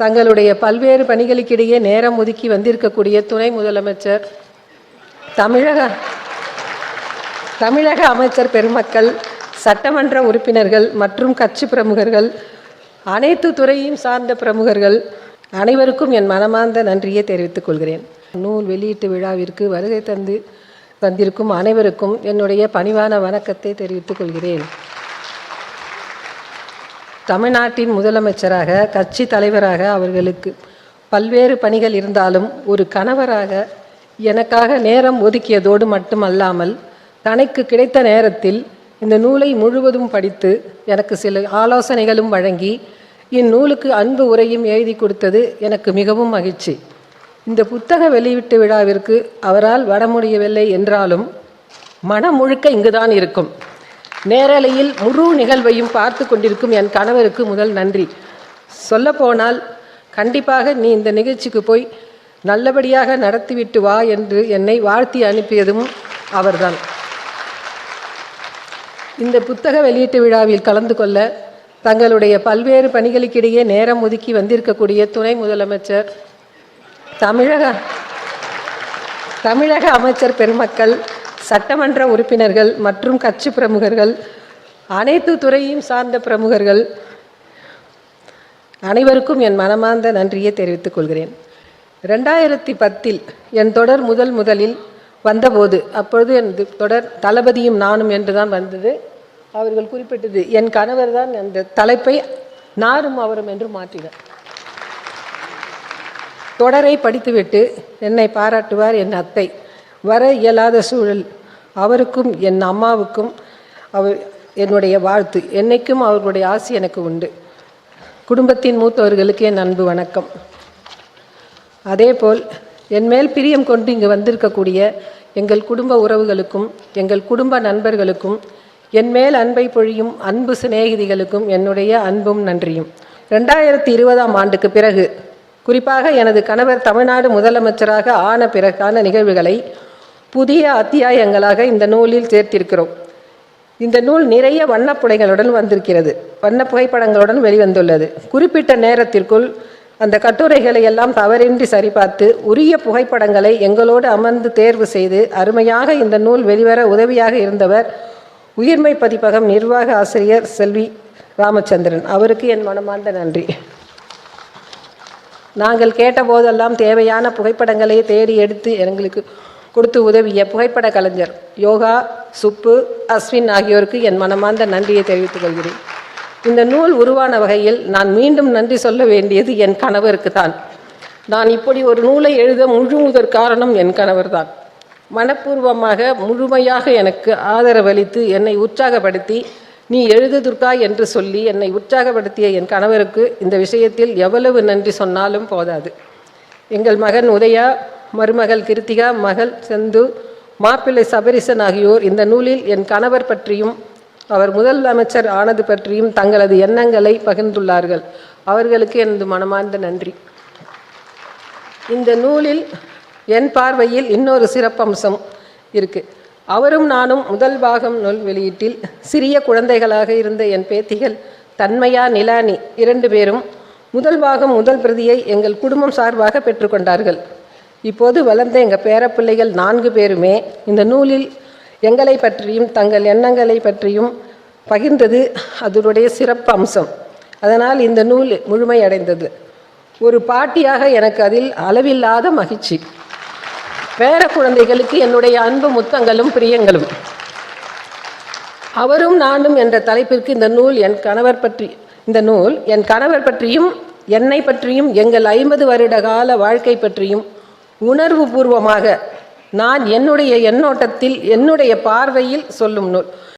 தங்களுடைய பல்வேறு பணிகளுக்கிடையே நேரம் ஒதுக்கி வந்திருக்கக்கூடிய துணை முதலமைச்சர் தமிழக தமிழக அமைச்சர் பெருமக்கள் சட்டமன்ற உறுப்பினர்கள் மற்றும் கட்சி பிரமுகர்கள் அனைத்து துறையும் சார்ந்த பிரமுகர்கள் அனைவருக்கும் என் மனமார்ந்த நன்றியை தெரிவித்துக் கொள்கிறேன். நூல் வெளியீட்டு விழாவிற்கு வருகை தந்து வந்திருக்கும் அனைவருக்கும் என்னுடைய பணிவான வணக்கத்தை தெரிவித்துக் கொள்கிறேன். தமிழ்நாட்டின் முதலமைச்சராக கட்சி தலைவராக அவர்களுக்கு பல்வேறு பணிகள் இருந்தாலும் ஒரு கணவராக எனக்காக நேரம் ஒதுக்கியதோடு மட்டுமல்லாமல் தனக்கு கிடைத்த நேரத்தில் இந்த நூலை முழுவதும் படித்து எனக்கு சில ஆலோசனைகளும் வழங்கி இந்நூலுக்கு அன்பு உரையும் எழுதி கொடுத்தது எனக்கு மிகவும் மகிழ்ச்சி. இந்த புத்தக வெளியீட்டு விழாவிற்கு அவரால் வர முடியவில்லை என்றாலும் மனம் முழுக்க இங்குதான் இருக்கும். நேரலையில் முழு நிகழ்வையும் பார்த்து கொண்டிருக்கும் என் கணவருக்கு முதல் நன்றி. சொல்லப்போனால் கண்டிப்பாக நீ இந்த நிகழ்ச்சிக்கு போய் நல்லபடியாக நடத்திவிட்டு வா என்று என்னை வாழ்த்தி அனுப்பியதும் அவர்தான். இந்த புத்தக வெளியீட்டு விழாவில் கலந்து கொள்ள தங்களுடைய பல்வேறு பணிகளுக்கிடையே நேரம் ஒதுக்கி வந்திருக்கக்கூடிய துணை முதலமைச்சர் தமிழக தமிழக அமைச்சர் பெருமக்கள் சட்டமன்ற உறுப்பினர்கள் மற்றும் கட்சி பிரமுகர்கள் அனைத்து துறையும் சார்ந்த பிரமுகர்கள் அனைவருக்கும் என் மனமார்ந்த நன்றியை தெரிவித்துக் கொள்கிறேன். ரெண்டாயிரத்தி பத்தில் என் தொடர் முதல் முதலில் வந்தபோது அப்பொழுது என் தொடர் தளபதியும் நானும் என்று தான் வந்தது. அவர்கள் குறிப்பிட்டது என் கணவர் தான் அந்த தலைப்பை நாரும் அவரும் என்று மாற்றினார். தொடரை படித்துவிட்டு என்னை பாராட்டுவார் என் அத்தை. வர இயலாத சூழல் அவருக்கும் என் அம்மாவுக்கும் அவர் என்னுடைய வாழ்த்து. என்னைக்கும் அவர்களுடைய ஆசி எனக்கு உண்டு. குடும்பத்தின் மூத்தவர்களுக்கு என் அன்பு வணக்கம். அதேபோல் என் மேல் பிரியம் கொண்டு இங்கு வந்திருக்கக்கூடிய எங்கள் குடும்ப உறவுகளுக்கும் எங்கள் குடும்ப நண்பர்களுக்கும் என் மேல் அன்பை பொழியும் அன்பு சிநேகிதிகளுக்கும் என்னுடைய அன்பும் நன்றியும். ரெண்டாயிரத்தி இருபதாம் ஆண்டுக்கு பிறகு குறிப்பாக எனது கணவர் தமிழ்நாடு முதலமைச்சராக ஆன பிறகான நிகழ்வுகளை புதிய அத்தியாயங்களாக இந்த நூலில் சேர்த்திருக்கிறோம். இந்த நூல் நிறைய வண்ணப்புடைகளுடன் வந்திருக்கிறது. வண்ண புகைப்படங்களுடன் வெளிவந்துள்ளது. குறிப்பிட்ட நேரத்திற்குள் அந்த கட்டுரைகளை எல்லாம் தவறின்றி சரிபார்த்து உரிய புகைப்படங்களை எங்களோடு அமர்ந்து தேர்வு செய்து அருமையாக இந்த நூல் வெளிவர உதவியாக இருந்தவர் உயிர்மை பதிப்பகம் நிர்வாக ஆசிரியர் செல்வி ராமச்சந்திரன். அவருக்கு என் மனமார்ந்த நன்றி. நாங்கள் கேட்டபோதெல்லாம் தேவையான புகைப்படங்களை தேடி எடுத்து எங்களுக்கு கொடுத்து உதவிய புகைப்பட கலைஞர் யோகா சுப்பு அஸ்வின் ஆகியோருக்கு என் மனமார்ந்த நன்றியை தெரிவித்துக் கொள்கிறேன். இந்த நூல் உருவான வகையில் நான் மீண்டும் நன்றி சொல்ல வேண்டியது என் கணவருக்கு தான் நான் இப்படி ஒரு நூலை எழுத முழு முதற் காரணம் என் கணவர்தான். மனப்பூர்வமாக முழுமையாக எனக்கு ஆதரவளித்து என்னை உற்சாகப்படுத்தி நீ எழுது துர்கா என்று சொல்லி என்னை உற்சாகப்படுத்திய என் கணவருக்கு இந்த விஷயத்தில் எவ்வளவு நன்றி சொன்னாலும் போதாது. எங்கள் மகன் உதயா மருமகள் கிருத்திகா மகள் செந்து மாப்பிள்ளை சபரிசன் ஆகியோர் இந்த நூலில் என் கணவர் பற்றியும் அவர் முதல் அமைச்சர் ஆனது பற்றியும் தங்களது எண்ணங்களை பகிர்ந்துள்ளார்கள். அவர்களுக்கு எனது மனமார்ந்த நன்றி. இந்த நூலில் என் பார்வையில் இன்னொரு சிறப்பம்சம் இருக்குது அவரும் நானும் முதல் பாகம் நூல் வெளியீட்டில் சிறிய குழந்தைகளாக இருந்த என் பேத்திகள் தன்மையா நிலானி இரண்டு பேரும் முதல் பாகம் முதல் பிரதியை எங்கள் குடும்பம் சார்பாக பெற்றுக்கொண்டார்கள். இப்போது வளர்ந்த எங்கள் பேரப்பிள்ளைகள் நான்கு பேருமே இந்த நூலில் எங்களை பற்றியும் தங்கள் எண்ணங்களை பற்றியும் பகிர்ந்தது அதனுடைய சிறப்பு அம்சம். அதனால் இந்த நூல் முழுமையடைந்தது. ஒரு பாட்டியாக எனக்கு அதில் அளவில்லாத மகிழ்ச்சி. பேர குழந்தைகளுக்கு என்னுடைய அன்பு முத்தங்களும் பிரியங்களும். அவரும் நானும் என்ற தலைப்பிற்கு இந்த நூல் என் கணவர் பற்றி இந்த நூல் என் கணவர் பற்றியும் என்னை பற்றியும் எங்கள் ஐம்பது வருட கால வாழ்க்கை பற்றியும் உணர்வு பூர்வமாக நான் என்னுடைய எண்ணோட்டத்தில் என்னுடைய பார்வையில் சொல்லும் நூல்.